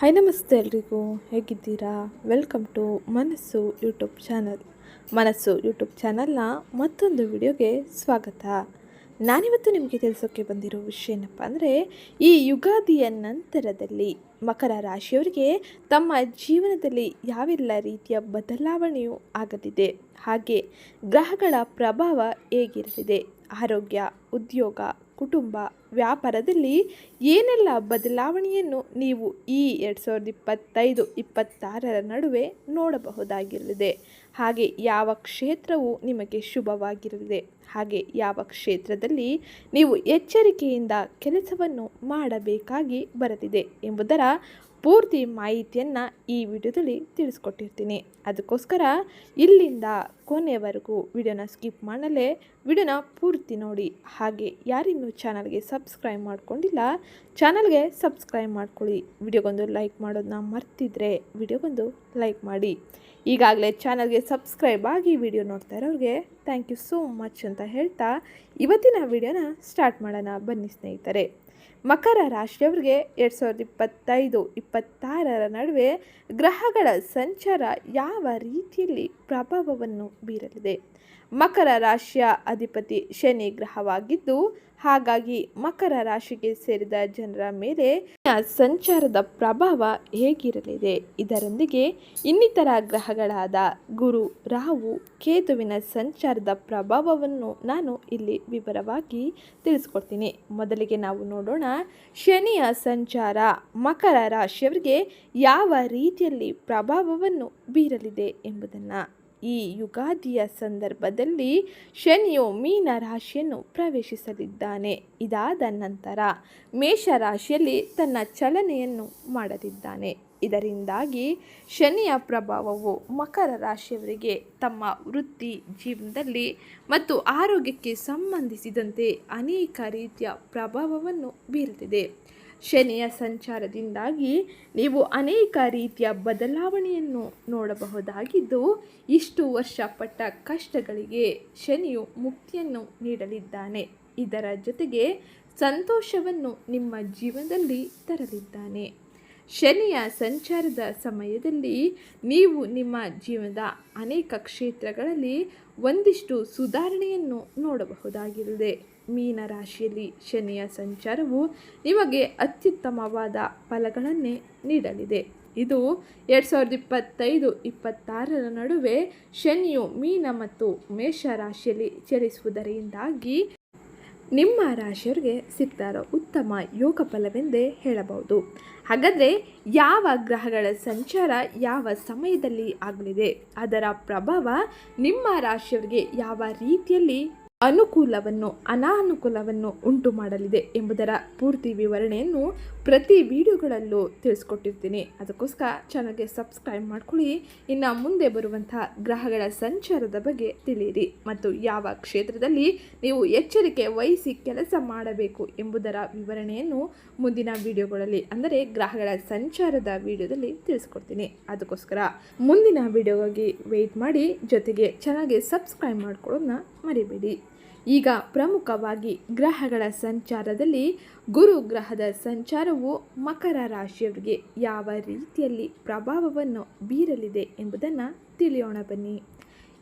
Hi ನಮಸ್ತೆ ಎಲ್ರಿಗೂ. ಹೇಗಿದ್ದೀರಾ? Welcome to Manassu YouTube channel Manassu YouTube ಚಾನಲ್ನ ಮತ್ತೊಂದು ವಿಡಿಯೋಗೆ ಸ್ವಾಗತ. ನಾನಿವತ್ತು ನಿಮಗೆ ತಿಳಿಸೋಕ್ಕೆ ಬಂದಿರೋ ವಿಷಯ ಏನಪ್ಪ ಅಂದರೆ, ಈ ಯುಗಾದಿಯ ನಂತರದಲ್ಲಿ ಮಕರ ರಾಶಿಯವರಿಗೆ ತಮ್ಮ ಜೀವನದಲ್ಲಿ ಯಾವೆಲ್ಲ ರೀತಿಯ ಬದಲಾವಣೆಯು ಆಗದಿದೆ, ಹಾಗೆ ಗ್ರಹಗಳ ಪ್ರಭಾವ ಹೇಗಿರಲಿದೆ ಆರೋಗ್ಯ, ಉದ್ಯೋಗ ಕುಟುಂಬ ವ್ಯಾಪಾರದಲ್ಲಿ ಏನೆಲ್ಲ ಬದಲಾವಣೆಯನ್ನು ನೀವು ಈ ಎರಡು ಸಾವಿರದ ಇಪ್ಪತ್ತೈದು, ಇಪ್ಪತ್ತಾರರ ನಡುವೆ ನೋಡಬಹುದಾಗಿರಲಿದೆ? ಹಾಗೆ ಯಾವ ಕ್ಷೇತ್ರವು ನಿಮಗೆ ಶುಭವಾಗಿರಲಿದೆ? ಹಾಗೆ ಯಾವ ಕ್ಷೇತ್ರದಲ್ಲಿ ನೀವು ಎಚ್ಚರಿಕೆಯಿಂದ ಕೆಲಸವನ್ನು ಮಾಡಬೇಕಾಗಿ ಬರಲಿದೆ ಎಂಬುದರ ಪೂರ್ತಿ ಮಾಹಿತಿಯನ್ನು ಈ ವಿಡಿಯೋದಲ್ಲಿ ತಿಳಿಸ್ಕೊಟ್ಟಿರ್ತೀನಿ. ಅದಕ್ಕೋಸ್ಕರ ಇಲ್ಲಿಂದ ಕೊನೆಯವರೆಗೂ ವಿಡಿಯೋನ ಸ್ಕಿಪ್ ಮಾಡಲೇ ವಿಡಿಯೋನ ಪೂರ್ತಿ ನೋಡಿ. ಹಾಗೆ ಯಾರಿನ್ನೂ ಚಾನಲ್ಗೆ ಸಬ್ಸ್ಕ್ರೈಬ್ ಮಾಡ್ಕೊಂಡಿಲ್ಲ, ಚಾನಲ್ಗೆ ಸಬ್ಸ್ಕ್ರೈಬ್ ಮಾಡ್ಕೊಳ್ಳಿ. ವಿಡಿಯೋಗೊಂದು ಲೈಕ್ ಮಾಡೋದನ್ನ ಮರ್ತಿದ್ರೆ ವಿಡಿಯೋಗೊಂದು ಲೈಕ್ ಮಾಡಿ. ಈಗಾಗಲೇ ಚಾನಲ್ಗೆ ಸಬ್ಸ್ಕ್ರೈಬ್ ಆಗಿ ವಿಡಿಯೋ ನೋಡ್ತಾ ಇರೋರಿಗೆ ಥ್ಯಾಂಕ್ ಯು ಸೋ ಮಚ್ ಅಂತ ಹೇಳ್ತಾ ಇವತ್ತಿನ ವಿಡಿಯೋನ ಸ್ಟಾರ್ಟ್ ಮಾಡೋಣ. ಬನ್ನಿ ಸ್ನೇಹಿತರೆ. ಮಕರ ರಾಶಿಯವರಿಗೆ ಎರಡು ಸಾವಿರದ ಇಪ್ಪತ್ತೈದು ಇಪ್ಪತ್ತಾರರ ನಡುವೆ ಗ್ರಹಗಳ ಸಂಚಾರ ಯಾವ ರೀತಿಯಲ್ಲಿ ಪ್ರಭಾವವನ್ನು ಬೀರಲಿದೆ? ಮಕರ ರಾಶಿಯ ಅಧಿಪತಿ ಶನಿ ಗ್ರಹವಾಗಿದ್ದು, ಹಾಗಾಗಿ ಮಕರ ರಾಶಿಗೆ ಸೇರಿದ ಜನರ ಮೇಲೆ ಸಂಚಾರದ ಪ್ರಭಾವ ಹೇಗಿರಲಿದೆ? ಇದರೊಂದಿಗೆ ಇನ್ನಿತರ ಗ್ರಹಗಳಾದ ಗುರು, ರಾಹು, ಕೇತುವಿನ ಸಂಚಾರದ ಪ್ರಭಾವವನ್ನು ನಾನು ಇಲ್ಲಿ ವಿವರವಾಗಿ ತಿಳಿಸ್ಕೊಡ್ತೀನಿ. ಮೊದಲಿಗೆ ನಾವು ನೋಡೋಣ, ಶನಿಯ ಸಂಚಾರ ಮಕರ ರಾಶಿಯವರಿಗೆ ಯಾವ ರೀತಿಯಲ್ಲಿ ಪ್ರಭಾವವನ್ನು ಬೀರಲಿದೆ ಎಂಬುದನ್ನು. ಈ ಯುಗಾದಿಯ ಸಂದರ್ಭದಲ್ಲಿ ಶನಿಯು ಮೀನ ರಾಶಿಯನ್ನು ಪ್ರವೇಶಿಸಲಿದ್ದಾನೆ. ಇದಾದ ನಂತರ ಮೇಷರಾಶಿಯಲ್ಲಿ ತನ್ನ ಚಲನೆಯನ್ನು ಮಾಡಲಿದ್ದಾನೆ. ಇದರಿಂದಾಗಿ ಶನಿಯ ಪ್ರಭಾವವು ಮಕರ ರಾಶಿಯವರಿಗೆ ತಮ್ಮ ವೃತ್ತಿ ಜೀವನದಲ್ಲಿ ಮತ್ತು ಆರೋಗ್ಯಕ್ಕೆ ಸಂಬಂಧಿಸಿದಂತೆ ಅನೇಕ ರೀತಿಯ ಪ್ರಭಾವವನ್ನು ಬೀರುತ್ತಿದೆ ಶನಿಯ ಸಂಚಾರದಿಂದಾಗಿ ನೀವು ಅನೇಕ ರೀತಿಯ ಬದಲಾವಣೆಯನ್ನು ನೋಡಬಹುದಾಗಿದ್ದು, ಇಷ್ಟು ವರ್ಷ ಪಟ್ಟ ಕಷ್ಟಗಳಿಗೆ ಶನಿಯು ಮುಕ್ತಿಯನ್ನು ನೀಡಲಿದ್ದಾನೆ. ಇದರ ಜೊತೆಗೆ ಸಂತೋಷವನ್ನು ನಿಮ್ಮ ಜೀವನದಲ್ಲಿ ತರಲಿದ್ದಾನೆ. ಶನಿಯ ಸಂಚಾರದ ಸಮಯದಲ್ಲಿ ನೀವು ನಿಮ್ಮ ಜೀವನದ ಅನೇಕ ಕ್ಷೇತ್ರಗಳಲ್ಲಿ ಒಂದಿಷ್ಟು ಸುಧಾರಣೆಯನ್ನು ನೋಡಬಹುದಾಗಿರುತ್ತದೆ. ಮೀನ ರಾಶಿಯಲ್ಲಿ ಶನಿಯ ಸಂಚಾರವು ನಿಮಗೆ ಅತ್ಯುತ್ತಮವಾದ ಫಲಗಳನ್ನೇ ನೀಡಲಿದೆ. ಇದು ಎರಡು ಸಾವಿರದ ಇಪ್ಪತ್ತೈದು, ಇಪ್ಪತ್ತಾರರ ನಡುವೆ ಶನಿಯು ಮೀನ ಮತ್ತು ಮೇಷ ರಾಶಿಯಲ್ಲಿ ಚಲಿಸುವುದರಿಂದಾಗಿ ನಿಮ್ಮ ರಾಶಿಯವರಿಗೆ ಸಿಗ್ತಾರೋ ಉತ್ತಮ ಯೋಗ ಫಲವೆಂದೇ ಹೇಳಬಹುದು. ಹಾಗಾದರೆ ಯಾವ ಗ್ರಹಗಳ ಸಂಚಾರ ಯಾವ ಸಮಯದಲ್ಲಿ ಆಗಲಿದೆ? ಅದರ ಪ್ರಭಾವ ನಿಮ್ಮ ರಾಶಿಯವರಿಗೆ ಯಾವ ರೀತಿಯಲ್ಲಿ ಅನುಕೂಲವನ್ನು, ಅನಾನುಕೂಲವನ್ನು ಉಂಟು ಮಾಡಲಿದೆ ಎಂಬುದರ ಪೂರ್ತಿ ವಿವರಣೆಯನ್ನು ಪ್ರತಿ ವಿಡಿಯೋಗಳಲ್ಲೂ ತಿಳಿಸ್ಕೊಟ್ಟಿರ್ತೀನಿ. ಅದಕ್ಕೋಸ್ಕರ ಚಾನಲ್ಗೆ ಸಬ್ಸ್ಕ್ರೈಬ್ ಮಾಡ್ಕೊಳ್ಳಿ. ಇನ್ನು ಮುಂದೆ ಬರುವಂಥ ಗ್ರಹಗಳ ಸಂಚಾರದ ಬಗ್ಗೆ ತಿಳಿಯಿರಿ. ಮತ್ತು ಯಾವ ಕ್ಷೇತ್ರದಲ್ಲಿ ನೀವು ಎಚ್ಚರಿಕೆ ವಹಿಸಿ ಕೆಲಸ ಮಾಡಬೇಕು ಎಂಬುದರ ವಿವರಣೆಯನ್ನು ಮುಂದಿನ ವಿಡಿಯೋಗಳಲ್ಲಿ, ಅಂದರೆ ಗ್ರಹಗಳ ಸಂಚಾರದ ವಿಡಿಯೋದಲ್ಲಿ ತಿಳಿಸ್ಕೊಡ್ತೀನಿ. ಅದಕ್ಕೋಸ್ಕರ ಮುಂದಿನ ವಿಡಿಯೋಗಾಗಿ ವೆಯ್ಟ್ ಮಾಡಿ. ಜೊತೆಗೆ ಚೆನ್ನಾಗಿ ಸಬ್ಸ್ಕ್ರೈಬ್ ಮಾಡ್ಕೊಳ್ಳೋದನ್ನ ಮರಿಬೇಡಿ. ಈಗ ಪ್ರಮುಖವಾಗಿ ಗ್ರಹಗಳ ಸಂಚಾರದಲ್ಲಿ ಗುರು ಗ್ರಹದ ಸಂಚಾರವು ಮಕರ ರಾಶಿಯವರಿಗೆ ಯಾವ ರೀತಿಯಲ್ಲಿ ಪ್ರಭಾವವನ್ನು ಬೀರಲಿದೆ ಎಂಬುದನ್ನು ತಿಳಿಯೋಣ ಬನ್ನಿ.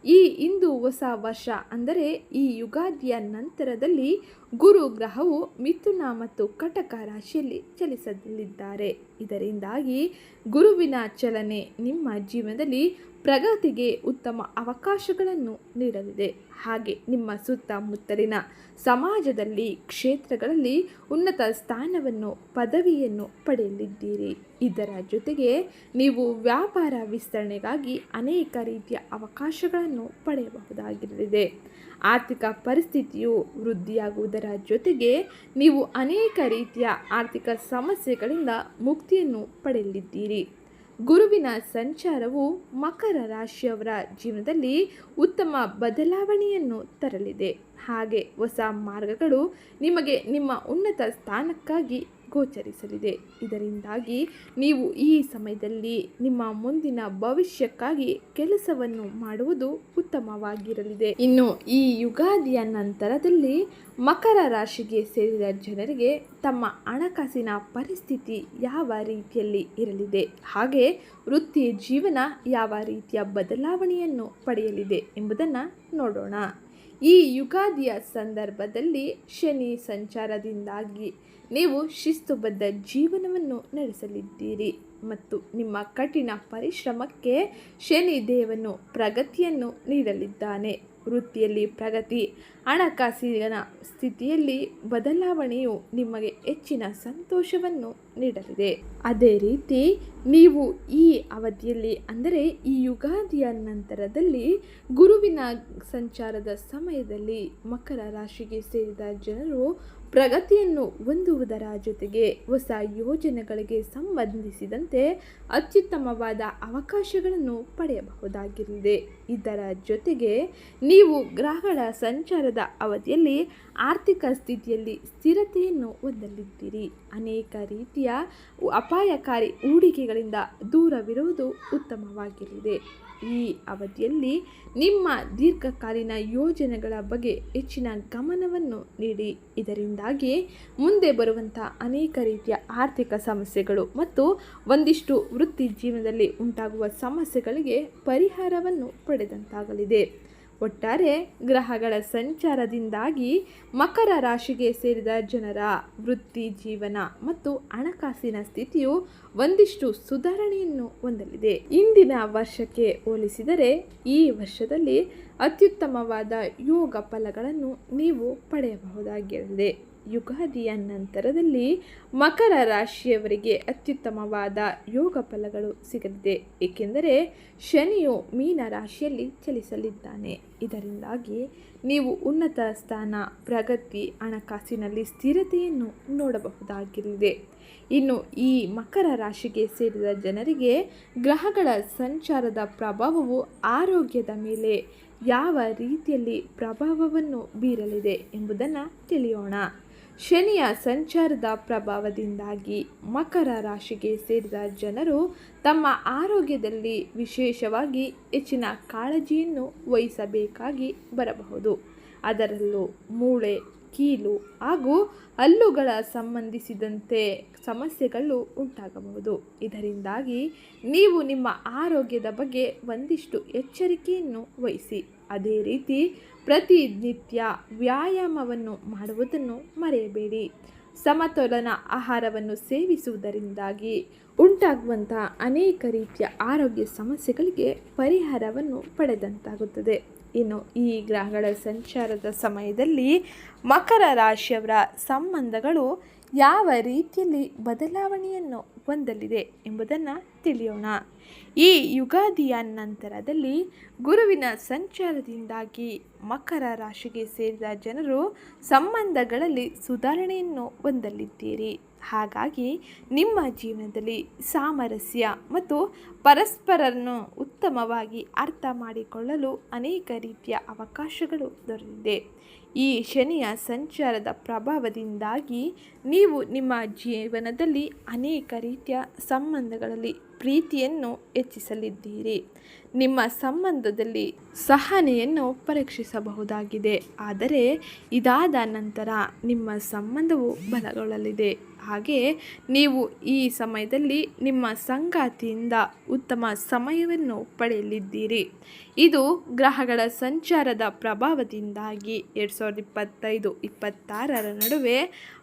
ಈ ಇಂದು ಹೊಸ ವರ್ಷ ಅಂದರೆ ಈ ಯುಗಾದಿಯ ನಂತರದಲ್ಲಿ ಗುರು ಗ್ರಹವು ಮಿಥುನ ಮತ್ತು ಕಟಕ ರಾಶಿಯಲ್ಲಿ ಚಲಿಸಲಿದ್ದಾರೆ. ಇದರಿಂದಾಗಿ ಗುರುವಿನ ಚಲನೆ ನಿಮ್ಮ ಜೀವನದಲ್ಲಿ ಪ್ರಗತಿಗೆ ಉತ್ತಮ ಅವಕಾಶಗಳನ್ನು ನೀಡಲಿದೆ. ಹಾಗೆ ನಿಮ್ಮ ಸುತ್ತಮುತ್ತಲಿನ ಸಮಾಜದಲ್ಲಿ, ಕ್ಷೇತ್ರಗಳಲ್ಲಿ ಉನ್ನತ ಸ್ಥಾನವನ್ನು, ಪದವಿಯನ್ನು ಪಡೆಯಲಿದ್ದೀರಿ. ಇದರ ಜೊತೆಗೆ ನೀವು ವ್ಯಾಪಾರ ವಿಸ್ತರಣೆಗಾಗಿ ಅನೇಕ ರೀತಿಯ ಅವಕಾಶಗಳನ್ನು ಪಡೆಯಬಹುದಾಗಿರಲಿದೆ. ಆರ್ಥಿಕ ಪರಿಸ್ಥಿತಿಯು ವೃದ್ಧಿಯಾಗುವುದರ ಜೊತೆಗೆ ನೀವು ಅನೇಕ ರೀತಿಯ ಆರ್ಥಿಕ ಸಮಸ್ಯೆಗಳಿಂದ ಮುಕ್ತಿಯನ್ನು ಪಡೆಯಲಿದ್ದೀರಿ. ಗುರುವಿನ ಸಂಚಾರವು ಮಕರ ರಾಶಿಯವರ ಜೀವನದಲ್ಲಿ ಉತ್ತಮ ಬದಲಾವಣೆಯನ್ನು ತರಲಿದೆ. ಹಾಗೆ ಹೊಸ ಮಾರ್ಗಗಳು ನಿಮಗೆ ನಿಮ್ಮ ಉನ್ನತ ಸ್ಥಾನಕ್ಕಾಗಿ ಗೋಚರಿಸಲಿದೆ. ಇದರಿಂದಾಗಿ ನೀವು ಈ ಸಮಯದಲ್ಲಿ ನಿಮ್ಮ ಮುಂದಿನ ಭವಿಷ್ಯಕ್ಕಾಗಿ ಕೆಲಸವನ್ನು ಮಾಡುವುದು ಉತ್ತಮವಾಗಿರಲಿದೆ. ಇನ್ನು ಈ ಯುಗಾದಿಯ ನಂತರದಲ್ಲಿ ಮಕರ ರಾಶಿಗೆ ಸೇರಿದ ಜನರಿಗೆ ತಮ್ಮ ಹಣಕಾಸಿನ ಪರಿಸ್ಥಿತಿ ಯಾವ ರೀತಿಯಲ್ಲಿ ಇರಲಿದೆ? ಹಾಗೆ ವೃತ್ತಿ ಜೀವನ ಯಾವ ರೀತಿಯ ಬದಲಾವಣೆಯನ್ನು ಪಡೆಯಲಿದೆ ಎಂಬುದನ್ನು ನೋಡೋಣ. ಈ ಯುಗಾದಿಯ ಸಂದರ್ಭದಲ್ಲಿ ಶನಿ ಸಂಚಾರದಿಂದಾಗಿ ನೀವು ಶಿಸ್ತುಬದ್ಧ ಜೀವನವನ್ನು ನಡೆಸಲಿದ್ದೀರಿ ಮತ್ತು ನಿಮ್ಮ ಕಠಿಣ ಪರಿಶ್ರಮಕ್ಕೆ ಶನಿ ದೇವನು ಪ್ರಗತಿಯನ್ನು ನೀಡಲಿದ್ದಾನೆ. ವೃತ್ತಿಯಲ್ಲಿ ಪ್ರಗತಿ, ಹಣಕಾಸಿನ ಸ್ಥಿತಿಯಲ್ಲಿ ಬದಲಾವಣೆಯು ನಿಮಗೆ ಹೆಚ್ಚಿನ ಸಂತೋಷವನ್ನು ನೀಡಲಿದೆ. ಅದೇ ರೀತಿ, ನೀವು ಈ ಅವಧಿಯಲ್ಲಿ, ಅಂದರೆ ಈ ಯುಗಾದಿಯ ನಂತರದಲ್ಲಿ, ಗುರುವಿನ ಸಂಚಾರದ ಸಮಯದಲ್ಲಿ ಮಕರ ರಾಶಿಗೆ ಸೇರಿದ ಜನರು ಪ್ರಗತಿಯನ್ನು ಹೊಂದುವುದರ ಜೊತೆಗೆ ಹೊಸ ಯೋಜನೆಗಳಿಗೆ ಸಂಬಂಧಿಸಿದಂತೆ ಅತ್ಯುತ್ತಮವಾದ ಅವಕಾಶಗಳನ್ನು ಪಡೆಯಬಹುದಾಗಿರಲಿದೆ ಇದರ ಜೊತೆಗೆ ನೀವು ಗ್ರಹಗಳ ಸಂಚಾರದ ಅವಧಿಯಲ್ಲಿ ಆರ್ಥಿಕ ಸ್ಥಿತಿಯಲ್ಲಿ ಸ್ಥಿರತೆಯನ್ನು ಹೊಂದಲಿದ್ದೀರಿ. ಅನೇಕ ರೀತಿಯ ಅಪಾಯಕಾರಿ ಹೂಡಿಕೆಗಳಿಂದ ದೂರವಿರುವುದು ಉತ್ತಮವಾಗಿರಲಿದೆ ಈ ಅವಧಿಯಲ್ಲಿ ನಿಮ್ಮ ದೀರ್ಘಕಾಲೀನ ಯೋಜನೆಗಳ ಬಗ್ಗೆ ಹೆಚ್ಚಿನ ಗಮನವನ್ನು ನೀಡಿ. ಇದರಿಂದಾಗಿ ಮುಂದೆ ಬರುವಂಥ ಅನೇಕ ರೀತಿಯ ಆರ್ಥಿಕ ಸಮಸ್ಯೆಗಳು ಮತ್ತು ಒಂದಿಷ್ಟು ವೃತ್ತಿ ಜೀವನದಲ್ಲಿ ಉಂಟಾಗುವ ಸಮಸ್ಯೆಗಳಿಗೆ ಪರಿಹಾರವನ್ನು ಪಡೆದಂತಾಗಲಿದೆ. ಒಟ್ಟಾರೆ ಗ್ರಹಗಳ ಸಂಚಾರದಿಂದಾಗಿ ಮಕರ ರಾಶಿಗೆ ಸೇರಿದ ಜನರ ವೃತ್ತಿ ಜೀವನ ಮತ್ತು ಹಣಕಾಸಿನ ಸ್ಥಿತಿಯು ಒಂದಿಷ್ಟು ಸುಧಾರಣೆಯನ್ನು ಹೊಂದಲಿದೆ. ಇಂದಿನ ವರ್ಷಕ್ಕೆ ಹೋಲಿಸಿದರೆ ಈ ವರ್ಷದಲ್ಲಿ ಅತ್ಯುತ್ತಮವಾದ ಯೋಗ ಫಲಗಳನ್ನು ನೀವು ಪಡೆಯಬಹುದಾಗಿರಲಿದೆ. ಯುಗಾದಿಯ ನಂತರದಲ್ಲಿ ಮಕರ ರಾಶಿಯವರಿಗೆ ಅತ್ಯುತ್ತಮವಾದ ಯೋಗ ಫಲಗಳು ಸಿಗಲಿದೆ. ಏಕೆಂದರೆ ಶನಿಯು ಮೀನ ರಾಶಿಯಲ್ಲಿ ಚಲಿಸಲಿದ್ದಾನೆ. ಇದರಿಂದಾಗಿ ನೀವು ಉನ್ನತ ಸ್ಥಾನ, ಪ್ರಗತಿ, ಹಣಕಾಸಿನಲ್ಲಿ ಸ್ಥಿರತೆಯನ್ನು ನೋಡಬಹುದಾಗಿದೆ ಇನ್ನು ಈ ಮಕರ ರಾಶಿಗೆ ಸೇರಿದ ಜನರಿಗೆ ಗ್ರಹಗಳ ಸಂಚಾರದ ಪ್ರಭಾವವು ಆರೋಗ್ಯದ ಮೇಲೆ ಯಾವ ರೀತಿಯಲ್ಲಿ ಪ್ರಭಾವವನ್ನು ಬೀರಲಿದೆ ಎಂಬುದನ್ನು ತಿಳಿಯೋಣ. ಶನಿಯ ಸಂಚಾರದ ಪ್ರಭಾವದಿಂದಾಗಿ ಮಕರ ರಾಶಿಗೆ ಸೇರಿದ ಜನರು ತಮ್ಮ ಆರೋಗ್ಯದಲ್ಲಿ ವಿಶೇಷವಾಗಿ ಹೆಚ್ಚಿನ ಕಾಳಜಿಯನ್ನು ವಹಿಸಬೇಕಾಗಿ ಬರಬಹುದು. ಅದರಲ್ಲೂ ಮೂಳೆ, ಕೀಲು ಹಾಗೂ ಹಲ್ಲುಗಳ ಸಂಬಂಧಿಸಿದಂತೆ ಸಮಸ್ಯೆಗಳು ಉಂಟಾಗಬಹುದು. ಇದರಿಂದಾಗಿ ನೀವು ನಿಮ್ಮ ಆರೋಗ್ಯದ ಬಗ್ಗೆ ಒಂದಿಷ್ಟು ಎಚ್ಚರಿಕೆಯನ್ನು ವಹಿಸಿ. ಅದೇ ರೀತಿ ಪ್ರತಿನಿತ್ಯ ವ್ಯಾಯಾಮವನ್ನು ಮಾಡುವುದನ್ನು ಮರೆಯಬೇಡಿ. ಸಮತೋಲನ ಆಹಾರವನ್ನು ಸೇವಿಸುವುದರಿಂದಾಗಿ ಉಂಟಾಗುವಂಥ ಅನೇಕ ರೀತಿಯ ಆರೋಗ್ಯ ಸಮಸ್ಯೆಗಳಿಗೆ ಪರಿಹಾರವನ್ನು ಪಡೆದಂತಾಗುತ್ತದೆ. ಇನ್ನು ಈ ಗ್ರಹಗಳ ಸಂಚಾರದ ಸಮಯದಲ್ಲಿ ಮಕರ ರಾಶಿಯವರ ಸಂಬಂಧಗಳು ಯಾವ ರೀತಿಯಲ್ಲಿ ಬದಲಾವಣೆಯನ್ನು ಹೊಂದಲಿದೆ ಎಂಬುದನ್ನು ತಿಳಿಯೋಣ. ಈ ಯುಗಾದಿಯ ನಂತರದಲ್ಲಿ ಗುರುವಿನ ಸಂಚಾರದಿಂದಾಗಿ ಮಕರ ರಾಶಿಗೆ ಸೇರಿದ ಜನರು ಸಂಬಂಧಗಳಲ್ಲಿ ಸುಧಾರಣೆಯನ್ನು ಹೊಂದಲಿದ್ದೀರಿ. ಹಾಗಾಗಿ ನಿಮ್ಮ ಜೀವನದಲ್ಲಿ ಸಾಮರಸ್ಯ ಮತ್ತು ಪರಸ್ಪರರನ್ನು ಉತ್ತಮವಾಗಿ ಅರ್ಥ ಮಾಡಿಕೊಳ್ಳಲು ಅನೇಕ ರೀತಿಯ ಅವಕಾಶಗಳು ದೊರೆತಿದೆ. ಈ ಶನಿಯ ಸಂಚಾರದ ಪ್ರಭಾವದಿಂದಾಗಿ ನೀವು ನಿಮ್ಮ ಜೀವನದಲ್ಲಿ ಅನೇಕ ರೀತಿಯ ಸಂಬಂಧಗಳಲ್ಲಿ ಪ್ರೀತಿಯನ್ನು ಹೆಚ್ಚಿಸಲಿದ್ದೀರಿ. ನಿಮ್ಮ ಸಂಬಂಧದಲ್ಲಿ ಸಹನೆಯನ್ನು ಪರೀಕ್ಷಿಸಬಹುದಾಗಿದೆ. ಆದರೆ ಇದಾದ ನಂತರ ನಿಮ್ಮ ಸಂಬಂಧವು ಬಲಗೊಳ್ಳಲಿದೆ. ಹಾಗೆ ನೀವು ಈ ಸಮಯದಲ್ಲಿ ನಿಮ್ಮ ಸಂಗಾತಿಯಿಂದ ಉತ್ತಮ ಸಮಯವನ್ನು ಪಡೆಯಲಿದ್ದೀರಿ. ಇದು ಗ್ರಹಗಳ ಸಂಚಾರದ ಪ್ರಭಾವದಿಂದಾಗಿ ಎರಡು ಸಾವಿರದ ಇಪ್ಪತ್ತೈದು, ಇಪ್ಪತ್ತಾರರ ನಡುವೆ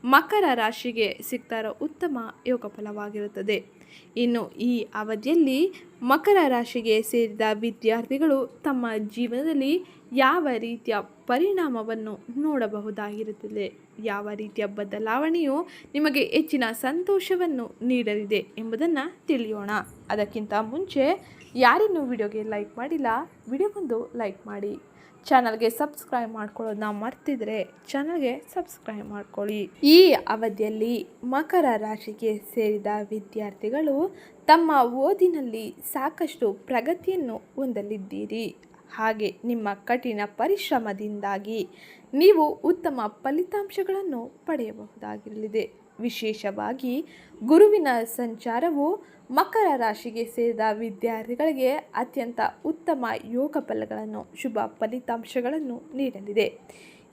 ಮಕರ ರಾಶಿಗೆ ಸಿಗ್ತಾ ಇರೋ ಉತ್ತಮ ಯೋಗ ಫಲವಾಗಿರುತ್ತದೆ ಇನ್ನು ಈ ಅವಧಿಯಲ್ಲಿ ಮಕರ ರಾಶಿಗೆ ಸೇರಿದ ವಿದ್ಯಾರ್ಥಿಗಳು ತಮ್ಮ ಜೀವನದಲ್ಲಿ ಯಾವ ರೀತಿಯ ಪರಿಣಾಮವನ್ನು ನೋಡಬಹುದಾಗಿರುತ್ತದೆ? ಯಾವ ರೀತಿಯ ಬದಲಾವಣೆಯು ನಿಮಗೆ ಹೆಚ್ಚಿನ ಸಂತೋಷವನ್ನು ನೀಡಲಿದೆ ಎಂಬುದನ್ನು ತಿಳಿಯೋಣ. ಅದಕ್ಕಿಂತ ಮುಂಚೆ ಯಾರಿನ್ನೂ ವಿಡಿಯೋಗೆ ಲೈಕ್ ಮಾಡಿಲ್ಲ, ವಿಡಿಯೋಗೊಂದು ಲೈಕ್ ಮಾಡಿ. ಚಾನಲ್ಗೆ ಸಬ್ಸ್ಕ್ರೈಬ್ ಮಾಡ್ಕೊಳ್ಳೋದನ್ನ ಮರ್ತಿದ್ರೆ ಚಾನಲ್ಗೆ ಸಬ್ಸ್ಕ್ರೈಬ್ ಮಾಡ್ಕೊಳ್ಳಿ. ಈ ಅವಧಿಯಲ್ಲಿ ಮಕರ ರಾಶಿಗೆ ಸೇರಿದ ವಿದ್ಯಾರ್ಥಿಗಳು ತಮ್ಮ ಓದಿನಲ್ಲಿ ಸಾಕಷ್ಟು ಪ್ರಗತಿಯನ್ನು ಹೊಂದಲಿದ್ದೀರಿ. ಹಾಗೆ ನಿಮ್ಮ ಕಠಿಣ ಪರಿಶ್ರಮದಿಂದಾಗಿ ನೀವು ಉತ್ತಮ ಫಲಿತಾಂಶಗಳನ್ನು ಪಡೆಯಬಹುದಾಗಿರಲಿದೆ. ವಿಶೇಷವಾಗಿ ಗುರುವಿನ ಸಂಚಾರವು ಮಕರ ರಾಶಿಗೆ ಸೇರಿದ ವಿದ್ಯಾರ್ಥಿಗಳಿಗೆ ಅತ್ಯಂತ ಉತ್ತಮ ಯೋಗ ಫಲಗಳನ್ನು, ಶುಭ ಫಲಿತಾಂಶಗಳನ್ನು ನೀಡಲಿದೆ.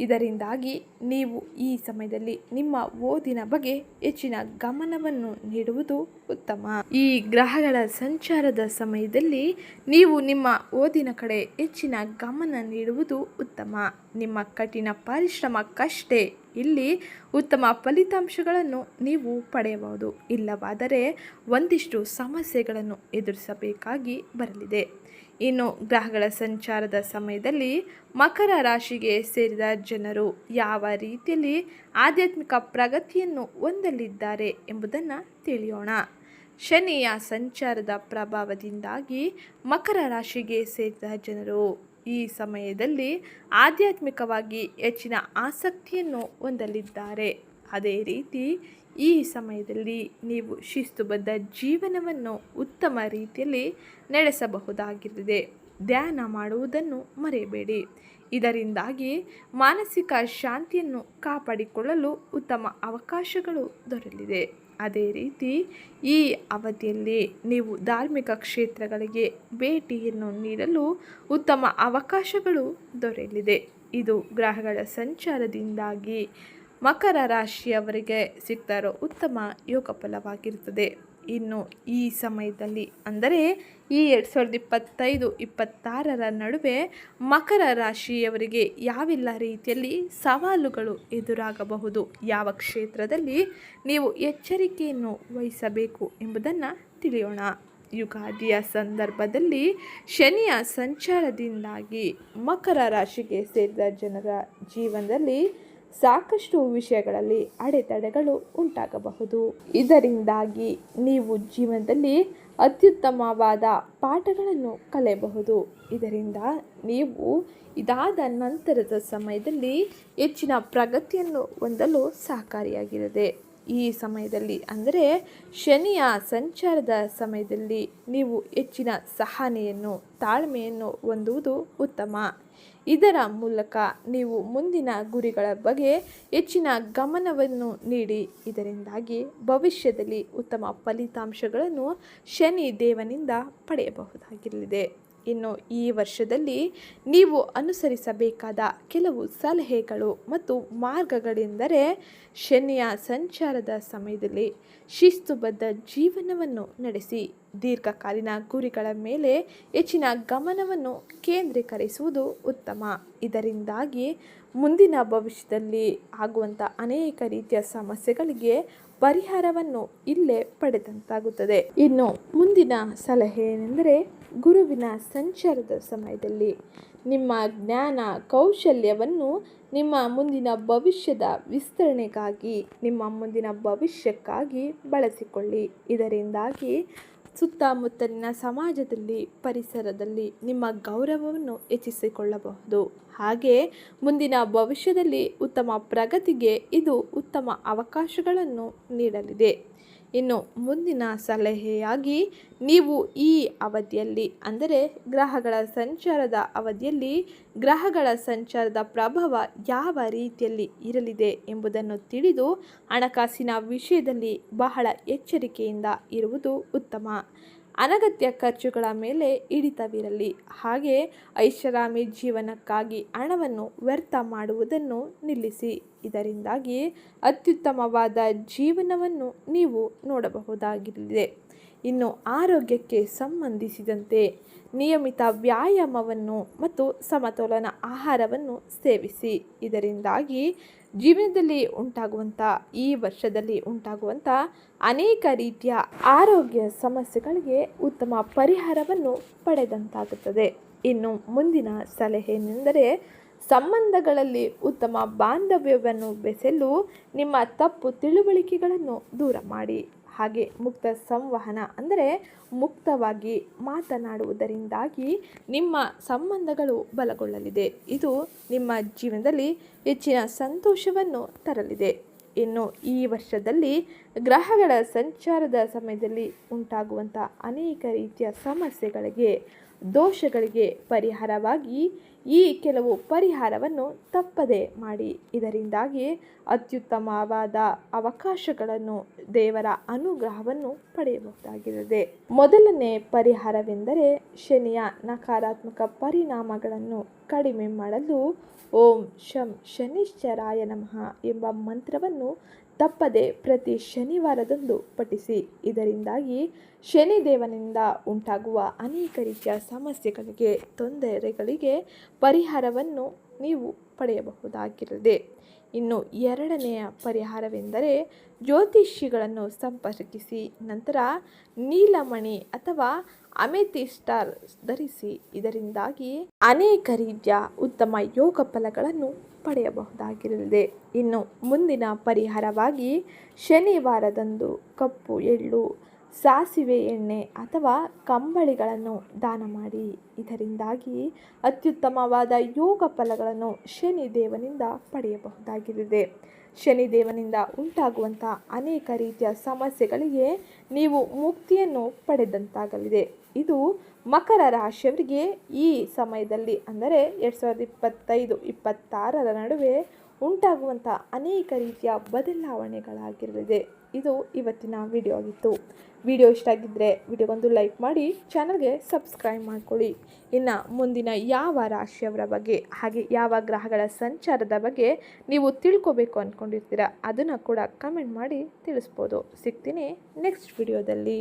ಇದರಿಂದಾಗಿ ನೀವು ಈ ಸಮಯದಲ್ಲಿ ನಿಮ್ಮ ಓದಿನ ಬಗ್ಗೆ ಹೆಚ್ಚಿನ ಗಮನವನ್ನು ನೀಡುವುದು ಉತ್ತಮ. ಈ ಗ್ರಹಗಳ ಸಂಚಾರದ ಸಮಯದಲ್ಲಿ ನೀವು ನಿಮ್ಮ ಓದಿನ ಕಡೆ ಹೆಚ್ಚಿನ ಗಮನ ನೀಡುವುದು ಉತ್ತಮ. ನಿಮ್ಮ ಕಠಿಣ ಪರಿಶ್ರಮಕ್ಕಷ್ಟೇ ಇಲ್ಲಿ ಉತ್ತಮ ಫಲಿತಾಂಶಗಳನ್ನು ನೀವು ಪಡೆಯಬಹುದು. ಇಲ್ಲವಾದರೆ ಒಂದಿಷ್ಟು ಸಮಸ್ಯೆಗಳನ್ನು ಎದುರಿಸಬೇಕಾಗಿ ಬರಲಿದೆ. ಇನ್ನು ಗ್ರಹಗಳ ಸಂಚಾರದ ಸಮಯದಲ್ಲಿ ಮಕರ ರಾಶಿಗೆ ಸೇರಿದ ಜನರು ಯಾವ ರೀತಿಯಲ್ಲಿ ಆಧ್ಯಾತ್ಮಿಕ ಪ್ರಗತಿಯನ್ನು ಹೊಂದಲಿದ್ದಾರೆ ಎಂಬುದನ್ನು ತಿಳಿಯೋಣ. ಶನಿಯ ಸಂಚಾರದ ಪ್ರಭಾವದಿಂದಾಗಿ ಮಕರ ರಾಶಿಗೆ ಸೇರಿದ ಜನರು ಈ ಸಮಯದಲ್ಲಿ ಆಧ್ಯಾತ್ಮಿಕವಾಗಿ ಹೆಚ್ಚಿನ ಆಸಕ್ತಿಯನ್ನು ಹೊಂದಲಿದ್ದಾರೆ. ಅದೇ ರೀತಿ, ಈ ಸಮಯದಲ್ಲಿ ನೀವು ಶಿಸ್ತುಬದ್ಧ ಜೀವನವನ್ನು ಉತ್ತಮ ರೀತಿಯಲ್ಲಿ ನಡೆಸಬಹುದಾಗಿದೆ ಧ್ಯಾನ ಮಾಡುವುದನ್ನು ಮರೆಯಬೇಡಿ. ಇದರಿಂದಾಗಿ ಮಾನಸಿಕ ಶಾಂತಿಯನ್ನು ಕಾಪಾಡಿಕೊಳ್ಳಲು ಉತ್ತಮ ಅವಕಾಶಗಳು ದೊರೆಯಲಿದೆ. ಅದೇ ರೀತಿ ಈ ಅವಧಿಯಲ್ಲಿ ನೀವು ಧಾರ್ಮಿಕ ಕ್ಷೇತ್ರಗಳಿಗೆ ಭೇಟಿಯನ್ನು ನೀಡಲು ಉತ್ತಮ ಅವಕಾಶಗಳು ದೊರೆಯಲಿದೆ. ಇದು ಗ್ರಹಗಳ ಸಂಚಾರದಿಂದಾಗಿ ಮಕರ ರಾಶಿಯವರಿಗೆ ಸಿಗ್ತಾ ಉತ್ತಮ ಯೋಗ ಫಲವಾಗಿರುತ್ತದೆ ಇನ್ನು ಈ ಸಮಯದಲ್ಲಿ ಅಂದರೆ ಈ ಎರಡು ಸಾವಿರದ ಇಪ್ಪತ್ತೈದು, ಇಪ್ಪತ್ತಾರರ ನಡುವೆ ಮಕರ ರಾಶಿಯವರಿಗೆ ಯಾವೆಲ್ಲ ರೀತಿಯಲ್ಲಿ ಸವಾಲುಗಳು ಎದುರಾಗಬಹುದು, ಯಾವ ಕ್ಷೇತ್ರದಲ್ಲಿ ನೀವು ಎಚ್ಚರಿಕೆಯನ್ನು ವಹಿಸಬೇಕು ಎಂಬುದನ್ನು ತಿಳಿಯೋಣ. ಯುಗಾದಿಯ ಸಂದರ್ಭದಲ್ಲಿ ಶನಿಯ ಸಂಚಾರದಿಂದಾಗಿ ಮಕರ ರಾಶಿಗೆ ಸೇರಿದ ಜನರ ಜೀವನದಲ್ಲಿ ಸಾಕಷ್ಟು ವಿಷಯಗಳಲ್ಲಿ ಅಡೆತಡೆಗಳು ಉಂಟಾಗಬಹುದು. ಇದರಿಂದಾಗಿ ನೀವು ಜೀವನದಲ್ಲಿ ಅತ್ಯುತ್ತಮವಾದ ಪಾಠಗಳನ್ನು ಕಲಿಯಬಹುದು. ಇದರಿಂದ ನೀವು ಇದಾದ ನಂತರದ ಸಮಯದಲ್ಲಿ ಹೆಚ್ಚಿನ ಪ್ರಗತಿಯನ್ನು ಹೊಂದಲು ಸಹಕಾರಿಯಾಗಿರದೆ, ಈ ಸಮಯದಲ್ಲಿ ಅಂದರೆ ಶನಿಯ ಸಂಚಾರದ ಸಮಯದಲ್ಲಿ ನೀವು ಹೆಚ್ಚಿನ ಸಹನೆಯನ್ನು, ತಾಳ್ಮೆಯನ್ನು ಹೊಂದುವುದು ಉತ್ತಮ. ಇದರ ಮೂಲಕ ನೀವು ಮುಂದಿನ ಗುರಿಗಳ ಬಗ್ಗೆ ಹೆಚ್ಚಿನ ಗಮನವನ್ನು ನೀಡಿ. ಇದರಿಂದಾಗಿ ಭವಿಷ್ಯದಲ್ಲಿ ಉತ್ತಮ ಫಲಿತಾಂಶಗಳನ್ನು ಶನಿ ದೇವನಿಂದ ಪಡೆಯಬಹುದಾಗಿರಲಿದೆ. ಇನ್ನು ಈ ವರ್ಷದಲ್ಲಿ ನೀವು ಅನುಸರಿಸಬೇಕಾದ ಕೆಲವು ಸಲಹೆಗಳು ಮತ್ತು ಮಾರ್ಗಗಳೆಂದರೆ ಶನಿಯ ಸಂಚಾರದ ಸಮಯದಲ್ಲಿ ಶಿಸ್ತುಬದ್ಧ ಜೀವನವನ್ನು ನಡೆಸಿ ದೀರ್ಘಕಾಲೀನ ಗುರಿಗಳ ಮೇಲೆ ಹೆಚ್ಚಿನ ಗಮನವನ್ನು ಕೇಂದ್ರೀಕರಿಸುವುದು ಉತ್ತಮ. ಇದರಿಂದಾಗಿ ಮುಂದಿನ ಭವಿಷ್ಯದಲ್ಲಿ ಆಗುವಂಥ ಅನೇಕ ರೀತಿಯ ಸಮಸ್ಯೆಗಳಿಗೆ ಪರಿಹಾರವನ್ನು ಇಲ್ಲೇ ಪಡೆದಂತಾಗುತ್ತದೆ. ಇನ್ನು ಮುಂದಿನ ಸಲಹೆ ಏನೆಂದರೆ ಗುರುವಿನ ಸಂಚಾರದ ಸಮಯದಲ್ಲಿ ನಿಮ್ಮ ಜ್ಞಾನ ಕೌಶಲ್ಯವನ್ನು ನಿಮ್ಮ ಮುಂದಿನ ಭವಿಷ್ಯದ ವಿಸ್ತರಣೆಗಾಗಿ, ನಿಮ್ಮ ಮುಂದಿನ ಭವಿಷ್ಯಕ್ಕಾಗಿ ಬಳಸಿಕೊಳ್ಳಿ. ಇದರಿಂದಾಗಿ ಸುತ್ತಮುತ್ತಲಿನ ಸಮಾಜದಲ್ಲಿ ಪರಿಸರದಲ್ಲಿ ನಿಮ್ಮ ಗೌರವವನ್ನು ಹೆಚ್ಚಿಸಿಕೊಳ್ಳಬಹುದು. ಹಾಗೆ ಮುಂದಿನ ಭವಿಷ್ಯದಲ್ಲಿ ಉತ್ತಮ ಪ್ರಗತಿಗೆ ಇದು ಉತ್ತಮ ಅವಕಾಶಗಳನ್ನು ನೀಡಲಿದೆ. ಇನ್ನು ಮುಂದಿನ ಸಲಹೆಯಾಗಿ ನೀವು ಈ ಅವಧಿಯಲ್ಲಿ, ಅಂದರೆ ಗ್ರಹಗಳ ಸಂಚಾರದ ಅವಧಿಯಲ್ಲಿ, ಗ್ರಹಗಳ ಸಂಚಾರದ ಪ್ರಭಾವ ಯಾವ ರೀತಿಯಲ್ಲಿ ಇರಲಿದೆ ಎಂಬುದನ್ನು ತಿಳಿದು ಹಣಕಾಸಿನ ವಿಷಯದಲ್ಲಿ ಬಹಳ ಎಚ್ಚರಿಕೆಯಿಂದ ಇರುವುದು ಉತ್ತಮ. ಅನಗತ್ಯ ಖರ್ಚುಗಳ ಮೇಲೆ ಹಿಡಿತವಿರಲಿ. ಹಾಗೆ ಐಷಾರಾಮಿ ಜೀವನಕ್ಕಾಗಿ ಹಣವನ್ನು ವ್ಯರ್ಥ ಮಾಡುವುದನ್ನು ನಿಲ್ಲಿಸಿ. ಇದರಿಂದಾಗಿ ಅತ್ಯುತ್ತಮವಾದ ಜೀವನವನ್ನು ನೀವು ನೋಡಬಹುದಾಗಿರಲಿದೆ. ಇನ್ನು ಆರೋಗ್ಯಕ್ಕೆ ಸಂಬಂಧಿಸಿದಂತೆ ನಿಯಮಿತ ವ್ಯಾಯಾಮವನ್ನು ಮತ್ತು ಸಮತೋಲನ ಆಹಾರವನ್ನು ಸೇವಿಸಿ. ಇದರಿಂದಾಗಿ ಜೀವನದಲ್ಲಿ ಉಂಟಾಗುವಂಥ, ಈ ವರ್ಷದಲ್ಲಿ ಉಂಟಾಗುವಂಥ ಅನೇಕ ರೀತಿಯ ಆರೋಗ್ಯ ಸಮಸ್ಯೆಗಳಿಗೆ ಉತ್ತಮ ಪರಿಹಾರವನ್ನು ಪಡೆದಂತಾಗುತ್ತದೆ. ಇನ್ನು ಮುಂದಿನ ಸಲಹೆಯೆಂದರೆ ಸಂಬಂಧಗಳಲ್ಲಿ ಉತ್ತಮ ಬಾಂಧವ್ಯವನ್ನು ಬೆಸೆಲು ನಿಮ್ಮ ತಪ್ಪು ತಿಳುವಳಿಕೆಗಳನ್ನು ದೂರ ಮಾಡಿ. ಹಾಗೆ ಮುಕ್ತ ಸಂವಹನ, ಅಂದರೆ ಮುಕ್ತವಾಗಿ ಮಾತನಾಡುವುದರಿಂದಾಗಿ ನಿಮ್ಮ ಸಂಬಂಧಗಳು ಬಲಗೊಳ್ಳಲಿದೆ. ಇದು ನಿಮ್ಮ ಜೀವನದಲ್ಲಿ ಹೆಚ್ಚಿನ ಸಂತೋಷವನ್ನು ತರಲಿದೆ. ಇನ್ನು ಈ ವರ್ಷದಲ್ಲಿ ಗ್ರಹಗಳ ಸಂಚಾರದ ಸಮಯದಲ್ಲಿ ಉಂಟಾಗುವಂಥ ಅನೇಕ ರೀತಿಯ ಸಮಸ್ಯೆಗಳಿಗೆ ದೋಷಗಳಿಗೆ ಪರಿಹಾರವಾಗಿ ಈ ಕೆಲವು ಪರಿಹಾರವನ್ನು ತಪ್ಪದೆ ಮಾಡಿ. ಇದರಿಂದಾಗಿ ಅತ್ಯುತ್ತಮವಾದ ಅವಕಾಶಗಳನ್ನು ದೇವರ ಅನುಗ್ರಹವನ್ನು ಪಡೆಯಬಹುದಾಗಿರುತ್ತದೆ ಮೊದಲನೇ ಪರಿಹಾರವೆಂದರೆ ಶನಿಯ ನಕಾರಾತ್ಮಕ ಪರಿಣಾಮಗಳನ್ನು ಕಡಿಮೆ ಮಾಡಲು ಓಂ ಶಂ ಶನಿಶ್ಚರಾಯ ನಮಃ ಎಂಬ ಮಂತ್ರವನ್ನು ತಪ್ಪದೆ ಪ್ರತಿ ಶನಿವಾರದಂದು ಪಠಿಸಿ. ಇದರಿಂದಾಗಿ ಶನಿದೇವನಿಂದ ಉಂಟಾಗುವ ಅನೇಕ ರೀತಿಯ ಸಮಸ್ಯೆಗಳಿಗೆ, ತೊಂದರೆಗಳಿಗೆ ಪರಿಹಾರವನ್ನು ನೀವು ಪಡೆಯಬಹುದಾಗಿರದೆ ಇನ್ನು ಎರಡನೆಯ ಪರಿಹಾರವೆಂದರೆ ಜ್ಯೋತಿಷಿಗಳನ್ನು ಸಂಪರ್ಕಿಸಿ, ನಂತರ ನೀಲಮಣಿ ಅಥವಾ ಅಮೆಥಿಸ್ಟಾರ್ ಧರಿಸಿ. ಇದರಿಂದಾಗಿ ಅನೇಕ ರೀತಿಯ ಉತ್ತಮ ಯೋಗ ಫಲಗಳನ್ನು ಪಡೆಯಬಹುದಾಗಿರುತ್ತದೆ ಇನ್ನು ಮುಂದಿನ ಪರಿಹಾರವಾಗಿ ಶನಿವಾರದಂದು ಕಪ್ಪು ಎಳ್ಳು, ಸಾಸಿವೆ ಎಣ್ಣೆ ಅಥವಾ ಕಂಬಳಿಗಳನ್ನು ದಾನ ಮಾಡಿ. ಇದರಿಂದಾಗಿ ಅತ್ಯುತ್ತಮವಾದ ಯೋಗ ಫಲಗಳನ್ನು ಶನಿದೇವನಿಂದ ಪಡೆಯಬಹುದಾಗಿರುತ್ತದೆ ಶನಿದೇವನಿಂದ ಉಂಟಾಗುವಂಥ ಅನೇಕ ರೀತಿಯ ಸಮಸ್ಯೆಗಳಿಗೆ ನೀವು ಮುಕ್ತಿಯನ್ನು ಪಡೆದಂತಾಗಲಿದೆ. ಇದು ಮಕರ ರಾಶಿಯವರಿಗೆ ಈ ಸಮಯದಲ್ಲಿ ಅಂದರೆ ಎರಡು ಸಾವಿರದ ಇಪ್ಪತ್ತೈದು, ಇಪ್ಪತ್ತಾರರ ನಡುವೆ ಉಂಟಾಗುವಂಥ ಅನೇಕ ರೀತಿಯ ಬದಲಾವಣೆಗಳಾಗಿರಲಿದೆ. ಇದು ಇವತ್ತಿನ ವಿಡಿಯೋ ಆಗಿತ್ತು ವಿಡಿಯೋ ಇಷ್ಟ ಆಗಿದ್ದರೆ ವಿಡಿಯೋಗೊಂದು ಲೈಕ್ ಮಾಡಿ, ಚಾನಲ್ಗೆ ಸಬ್ಸ್ಕ್ರೈಬ್ ಮಾಡ್ಕೊಳ್ಳಿ. ಇನ್ನು ಮುಂದಿನ ಯಾವ ರಾಶಿಯವರ ಬಗ್ಗೆ, ಹಾಗೆ ಯಾವ ಗ್ರಹಗಳ ಸಂಚಾರದ ಬಗ್ಗೆ ನೀವು ತಿಳ್ಕೊಬೇಕು ಅಂದ್ಕೊಂಡಿರ್ತೀರ ಅದನ್ನು ಕೂಡ ಕಮೆಂಟ್ ಮಾಡಿ ತಿಳಿಸ್ಬೋದು. ಸಿಗ್ತೀನಿ ನೆಕ್ಸ್ಟ್ ವಿಡಿಯೋದಲ್ಲಿ.